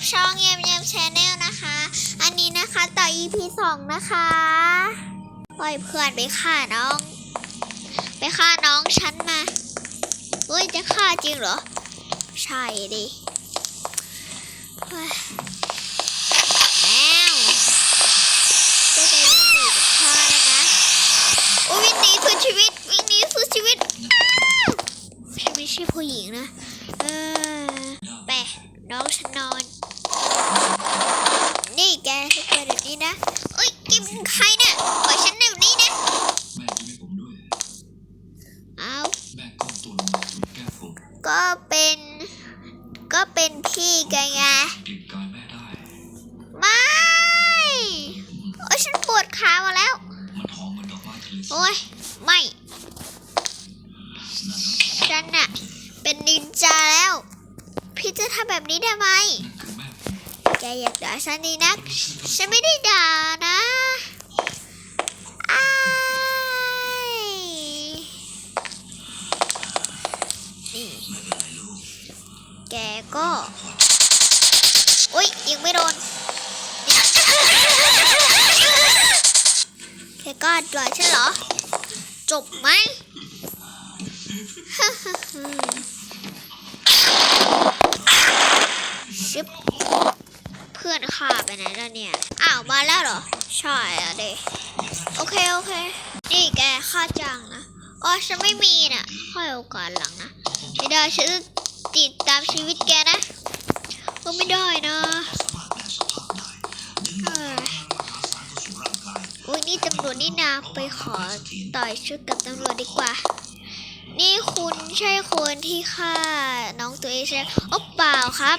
กับช่องเยี่ยมเยี่ยมชแนลนะคะ อันนี้นะคะต่อ EP สองนะคะ ปล่อยเพื่อนไปฆ่าน้อง ไปฆ่าน้องฉันมาเฮ้ยจะฆ่าจริงเหรอ ใช่ดิแล้วจะไปวิ่งหนีพ่อแล้วนะโอ้วิ่งหนีสุดชีวิต วิ่งหนีสุดชีวิตฉันไม่ใช่ผู้หญิงนะ เออไปน้องฉันนอน แกให้แกเดี๋ยวนี้นะเอ้ยแกเป็นใครเนี่ยปล่อยฉันเดี๋ยวนี้นะแม่ยิ้มให้ผมด้วย เอาแม่ก้มตัวลงจุดแก้มผมก็เป็น ก็เป็นพี่แกไงกลิ่นกายแม่ได้ ไม่โอ้ยฉันปวดขาหมาแล้ว มันหอมเหมือนดอกไม้ทะเลสาบ โอ้ยไม่นั่นฉันน่ะเป็นนินจาแล้ว พี่จะทำแบบนี้ได้ไหมคือแม่แก อยากด่าฉันดีนัก ฉันไม่ได้ด่านะอ้นี่แกก็อุ้ยยิงไม่โดนแกก็ปล่อยฉันเหรอ จบไหมชิบเพื่ อนข้าไปไหนแล้วเนี่ย อ้าวมาแล้วเหรอ ใช่อะเดโอเคโอเค นี่แกค่าจ้างนะอ๋อฉันไม่มีน่ะค่อยโอกาสหลังนะไม่ได้ฉันจะติดตามชีวิตแกนะก็ไม่ได้นะเอ้ยอุ้ยนี่ตำรวจนี่นาไปขอต่อยชุดกับตำรวจดีกว่า นี่คุณใช่คนที่ฆ่าน้องตัวเองใช่ไหมโอ้เปล่าครับ